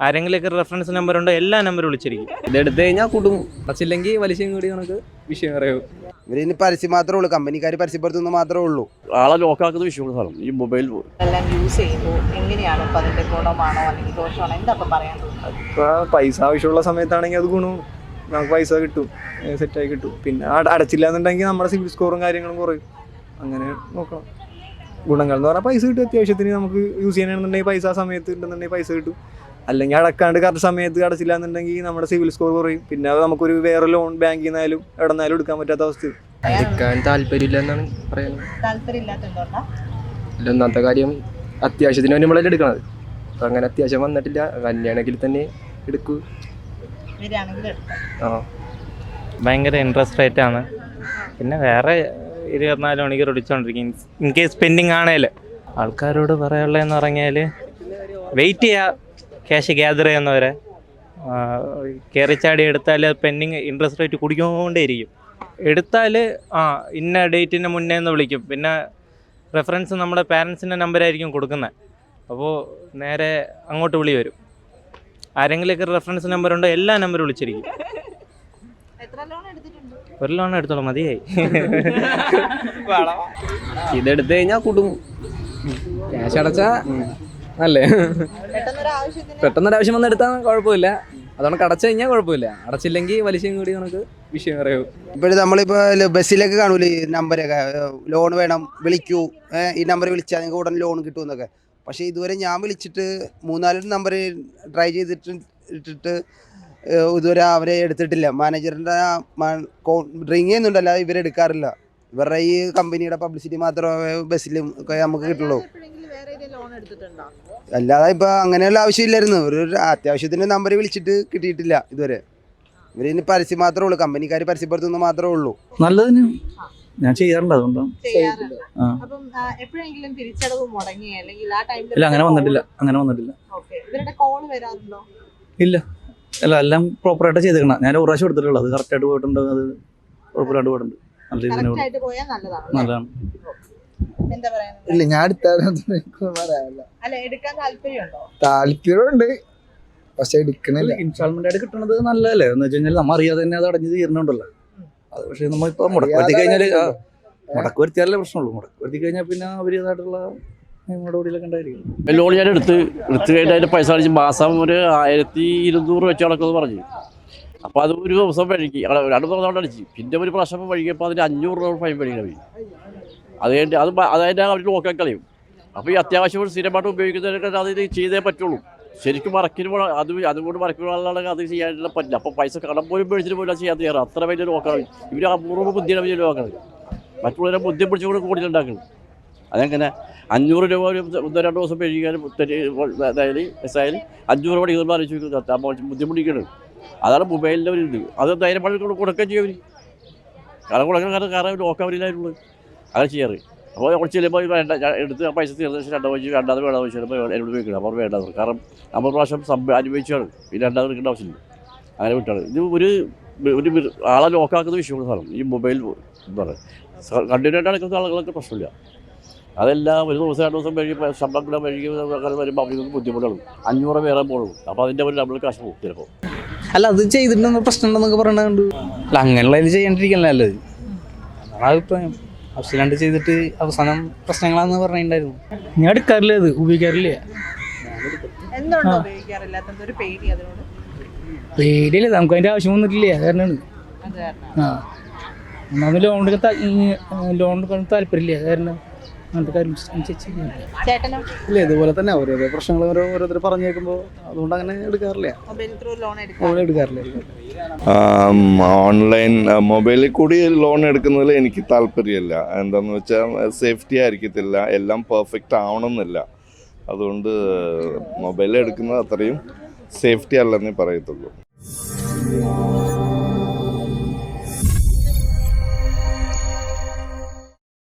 ആരെങ്കിലുമൊക്കെ reference number ഉണ്ടോ എല്ലാ നമ്പറും വിളിച്ചിരിക്കും. ഇതെടുത്തു കഴിഞ്ഞാൽ കുടുങ്ങും അടച്ചില്ലെങ്കിൽ പലിശയും കൂടി കണക്ക് വിഷയം അറിയൂ. ഇവരിനി പരസ്യം മാത്രമേ ഉള്ളൂ. കമ്പനിക്കാർ പരസ്യപ്പെടുത്തുന്ന മാത്രമേ ഉള്ളൂ. ആളെ ലോക്കാക്കുന്ന വിഷയമുള്ള സാധനം. ഈ മൊബൈൽ എല്ലാം യൂസ് ചെയ്യുമ്പോൾ എങ്ങനെയാണ് ഇപ്പം അതിന്റെ ഗുണമാണോ അല്ലെങ്കിൽ ദോഷമാണോ? എന്താ ഇപ്പം പറയാൻ ഇപ്പോൾ പൈസ ആവശ്യമുള്ള സമയത്താണെങ്കിൽ അത് ഗുണവും. നമുക്ക് പൈസ കിട്ടും. സെറ്റായി കിട്ടും. പിന്നെ അട- അടച്ചില്ല എന്നുണ്ടെങ്കിൽ നമ്മുടെ സിവിൽ സ്കോറും കാര്യങ്ങളും കുറയും. അങ്ങനെ നോക്കണം. ഗുണങ്ങൾ എന്ന് പറഞ്ഞാൽ പൈസ കിട്ടും. അത്യാവശ്യത്തിന് നമുക്ക് യൂസ് ചെയ്യണമെന്നുണ്ടെങ്കിൽ പൈസ ആ സമയത്ത് ഉണ്ടെന്നുണ്ടെങ്കിൽ പൈസ കിട്ടും. അല്ലെങ്കിൽ അടക്കാണ്ട് കറക്റ്റ് സമയത്ത് അടച്ചില്ല എന്നുണ്ടെങ്കിൽ നമ്മുടെ സിവിൽ സ്കോർ കുറയും. പിന്നെ അത് നമുക്കൊരു വേറെ ലോൺ ബാങ്കിൽ നിന്നായാലും എവിടെ എടുക്കാൻ പറ്റാത്ത അവസ്ഥ എടുക്കാൻ താല്പര്യമില്ല എന്നാണ് പറയുന്നത്. ഒന്നാമത്തെ കാര്യം അത്യാവശ്യത്തിന് വേണ്ടി നമ്മളല്ലേ എടുക്കണത്. അപ്പം അങ്ങനെ അത്യാവശ്യം വന്നിട്ടില്ല. കല്യാണെങ്കിൽ തന്നെ എടുക്കൂ. ആ. ഭയങ്കര ഇൻട്രസ്റ്റ് റേറ്റ് ആണ്. പിന്നെ വേറെ ഇരുപത്തിനാല് മണിക്കൂർ ഒടിച്ചോണ്ടിരിക്കും ഇൻ കേസ് പെൻഡിങ് ആണേൽ ആൾക്കാരോട് പറയാനുള്ളതെന്ന് പറഞ്ഞാൽ വെയിറ്റ് ചെയ്യുക ക്യാഷ് ഗ്യാദർ ചെയ്യുന്നവരെ കയറിച്ചാടി എടുത്താൽ പെൻഡിങ് ഇൻട്രസ്റ്റ് റേറ്റ് കുടിക്കൊണ്ടേയിരിക്കും. എടുത്താൽ ആ ഇന്ന ഡേറ്റിന് മുന്നേ എന്ന് വിളിക്കും. പിന്നെ റെഫറൻസ് നമ്മുടെ പാരൻസിന്റെ നമ്പറായിരിക്കും കൊടുക്കുന്നത് അപ്പോൾ നേരെ അങ്ങോട്ട് വിളി വരും. ആരെങ്കിലുമൊക്കെ റെഫറൻസ് നമ്പർ ഉണ്ടോ എല്ലാ നമ്പറും വിളിച്ചിരിക്കും. ഒരു ലോൺ എടുത്തോളൂ മതിയായി. ഇതെടുത്തു കഴിഞ്ഞാൽ കുടുങ്ങും ക്യാഷ് അടച്ചാ അല്ലേ? പെട്ടെന്നൊരു ആവശ്യത്തിന് പെട്ടെന്നൊരു ആവശ്യം വന്ന് എടുത്താൽ കുഴപ്പമില്ല. അതുകൊണ്ട് അടച്ചു കഴിഞ്ഞാൽ കുഴപ്പമില്ല. അടച്ചില്ലെങ്കിൽ പലിശയും കൂടി നമുക്ക് വിഷയം അറിയൂ ഇപ്പോഴും നമ്മളിപ്പോ ബസ്സിലൊക്കെ കാണൂലേ ഈ നമ്പരൊക്കെ? ലോൺ വേണം വിളിക്കൂ. ഈ നമ്പർ വിളിച്ചാൽ നിങ്ങൾക്ക് ഉടനെ ലോൺ കിട്ടുമെന്നൊക്കെ പക്ഷേ ഇതുവരെ ഞാൻ വിളിച്ചിട്ട് മൂന്നാൽ നമ്പർ ട്രൈ ചെയ്തിട്ട് ഇട്ടിട്ട് ഇതുവരെ അവരെ എടുത്തിട്ടില്ല. മാനേജറിന്റെ റിങ് ചെയ്യുന്നുണ്ടല്ല ഇവരെടുക്കാറില്ല. ഇവരുടെ ഈ കമ്പനിയുടെ പബ്ലിസിറ്റി മാത്രമേ ബസ്സിലും ഒക്കെ നമുക്ക് കിട്ടുള്ളൂ എപ്പോഴെങ്കിലും വേറെ ഏതെങ്കിലും ലോൺ എടുത്തിട്ടുണ്ടോ അല്ലാതെ ഇപ്പൊ അങ്ങനെയുള്ള ആവശ്യമില്ലായിരുന്നു. ഒരു അത്യാവശ്യത്തിന് നമ്പർ വിളിച്ചിട്ട് കിട്ടിയിട്ടില്ല ഇതുവരെ. ഇവർ ഇനി പരസ്യം മാത്രമേ ഉള്ളൂ. കമ്പനിക്കാർ പരസ്യപ്പെടുത്തുന്ന മാത്രമേ ഉള്ളൂ. നല്ലതിന് ഞാൻ ചെയ്യാറുണ്ട്. അതുകൊണ്ടാണ് ചെയ്യാറില്ല അപ്പം എപ്പോഴെങ്കിലും തിരിച്ചടവ് മുടങ്ങി അല്ലെങ്കിൽ ആ ടൈമിൽ ഇല്ല അങ്ങനെ വന്നിട്ടില്ല. അങ്ങനെ വന്നിട്ടില്ല. ഇല്ല. അല്ല എല്ലാം പ്രോപ്പറായിട്ട് ചെയ്തേക്കണം. ഞാൻ ഒരു പ്രാവശ്യം എടുത്തിട്ടുള്ളത് അത് കറക്റ്റായിട്ട് പോയിട്ടുണ്ട്. അത് കുഴപ്പമില്ലാണ്ട് പോയിട്ടുണ്ട്. നല്ല രീതിയിൽ നല്ലതാണ് എന്താ പറയുന്നത് ഇല്ല ഞാൻ എടുത്താലും പറയാനില്ല. അല്ല എടുക്കാൻ താല്പര്യമുണ്ടോ? താല്പര്യമുണ്ട്. പക്ഷെ എടുക്കണില്ല. ഇൻസ്റ്റാൾമെന്റ് ആയിട്ട് കിട്ടുന്നത് നല്ലതല്ലേ? എന്ന് വെച്ച് കഴിഞ്ഞാൽ നമ്മൾ അറിയാതെ തന്നെ അത് അടഞ്ഞു തീരണുണ്ടല്ലോ അത് പക്ഷേ നമ്മളിപ്പോ മുടക്ക് വരുത്തി കഴിഞ്ഞാൽ ആ മുടക്ക് വരുത്തിയാലേ പ്രശ്നമുള്ളൂ. മുടക്ക് വരുത്തി കഴിഞ്ഞാൽ പിന്നെ അവരുടേതായിട്ടുള്ള ലോൺ ഞാൻ എടുത്ത് എടുത്ത് കഴിഞ്ഞാൽ അതിന്റെ പൈസ അടിച്ച് മാസം ഒരു ആയിരത്തി ഇരുന്നൂറ് വെച്ച് നടക്കുമെന്ന് പറഞ്ഞു. അപ്പോൾ അത് ഒരു ദിവസം വഴുകി. രണ്ട് ദിവസം അടിച്ച്. പിന്നെ ഒരു പ്രാവശ്യം വഴുകിയപ്പോൾ അതിന് അഞ്ഞൂറ് രൂപ ഫൈൻ പോയി അത് കഴിഞ്ഞ് അത് അതായത് അവർ നോക്കാൻ കളയും അപ്പോൾ ഈ അത്യാവശ്യം സ്ഥിരമായിട്ട് ഉപയോഗിക്കുന്നതിനൊക്കെ അത് ചെയ്തേ പറ്റുള്ളൂ. ശരിക്കും മറക്കിന് അത് അതുകൊണ്ട് മറക്കുമ്പോഴാണെങ്കിൽ അത് ചെയ്യാനുള്ള പറ്റില്ല അപ്പോൾ പൈസ കടം പോലും മേടിച്ചിട്ട് പോലും ചെയ്യാൻ തയ്യാറ്. അത്ര വലിയ നോക്കണം ഇവർ അപൂർവ ബുദ്ധിയാണ് വലിയ നോക്കണത് മറ്റുള്ളവരെ ബുദ്ധി പിടിച്ചുകൊണ്ട് കൂടുതലുണ്ടാക്കണം അതെങ്ങനെ അഞ്ഞൂറ് രൂപ ഒരു ഒന്നോ രണ്ടോ ദിവസം കഴിക്കാനും അതായത് എസ്ആയാലും അഞ്ഞൂറ് ഇതൊന്നും ആലോചിച്ച് അപ്പോൾ ബുദ്ധിമുട്ടിക്കണം. അതാണ് മൊബൈലിന്റെ ഒരു ഇത്. അത് ധൈര്യം പണി കൊടുക്കുകയും ചെയ്യും അവർ കാരണം കൊടുക്കാൻ കാരണം കാരണം നോക്കാൻ വരില്ലായിരുന്നുള്ളൂ അങ്ങനെ ചെയ്യാറ് അപ്പോൾ അവിടെ ചെല്ലുമ്പോൾ വേണ്ട എടുത്ത് ആ പൈസ തീർന്ന ശേഷം രണ്ടാം വെച്ച് രണ്ടാമത് വേണ്ട വെച്ചാൽ എന്നോട് ചോദിക്കണം അപ്പോൾ വേണ്ടത് കാരണം നമ്മൾ പ്രാവശ്യം സംഭ അനുഭവിച്ചാണ് ഈ രണ്ടാമത് എടുക്കേണ്ട ആവശ്യമില്ല. അങ്ങനെ വിട്ടാണ്. ഇത് ഒരു ഒരു ആളെ ലോക്കാക്കുന്ന വിഷയമുള്ള സാധനം. ഈ മൊബൈൽ എന്താ പറയുന്നത് കണ്ടിന്യൂ ആയിട്ട് നടക്കുന്ന ആളുകൾക്ക് പ്രശ്നമില്ല. അതെല്ലാം ഒരു ദിവസം രണ്ട് ദിവസം കഴിയുമ്പോൾ ശമ്പളം കിട്ടാൻ കഴിയുമ്പോൾ വരുമ്പോൾ അവർക്ക് ബുദ്ധിമുട്ടാണ്. അഞ്ഞൂറ് പേരെ പോകും അപ്പോൾ അതിന്റെ ഒരു നമ്മൾ കാശ് പോകും ചിലപ്പോൾ അല്ല അത് ചെയ്തിട്ടുണ്ടെന്ന് പ്രശ്നമുണ്ടെന്നൊക്കെ പറയണുണ്ട് അല്ല അങ്ങനെയുള്ളതിൽ ചെയ്യാണ്ടിരിക്കണല്ലോ നല്ലത്. അതാണ് അഭിപ്രായം. ആവശ്യമില്ലാണ്ട് ചെയ്തിട്ട് അവസാനം പ്രശ്നങ്ങളാന്ന് പറഞ്ഞിട്ടുണ്ടായിരുന്നു. ഞാൻ എടുക്കാറില്ല അത് ഉപയോഗിക്കാറില്ല. എന്തുകൊണ്ടോ ഉപയോഗിക്കാറില്ലാത്തത് ഒരു പേടി അതിനോട്? പേടിയില്ല നമുക്ക് അതിന്റെ ആവശ്യം വന്നിട്ടില്ല കാരണമാണ് കാരണം ആ. ഒന്നാമത് ലോൺ എടുക്കാൻ ലോൺ എടുക്കാൻ താല്പര്യമില്ല കാരണം അങ്ങനത്തെ കാര്യം ചേട്ടനോ? ഇല്ല ഇതുപോലെ തന്നെ ഓരോരോ പ്രശ്നങ്ങൾ ഓരോ ഓരോരുത്തർ പറഞ്ഞു കേൾക്കുമ്പോൾ അതുകൊണ്ട് അങ്ങനെ എടുക്കാറില്ല. ലോൺ എടുക്കാറില്ല. ഓൺലൈൻ മൊബൈലിൽ കൂടി ലോൺ എടുക്കുന്നതിൽ എനിക്ക് താല്പര്യമില്ല. എന്താന്ന് വെച്ചാൽ സേഫ്റ്റി ആയിരിക്കത്തില്ല. എല്ലാം പെർഫെക്റ്റ് ആവണമെന്നില്ല. അതുകൊണ്ട് മൊബൈൽ എടുക്കുന്നത് അത്രയും സേഫ്റ്റി അല്ലെന്നേ പറയത്തുള്ളൂ.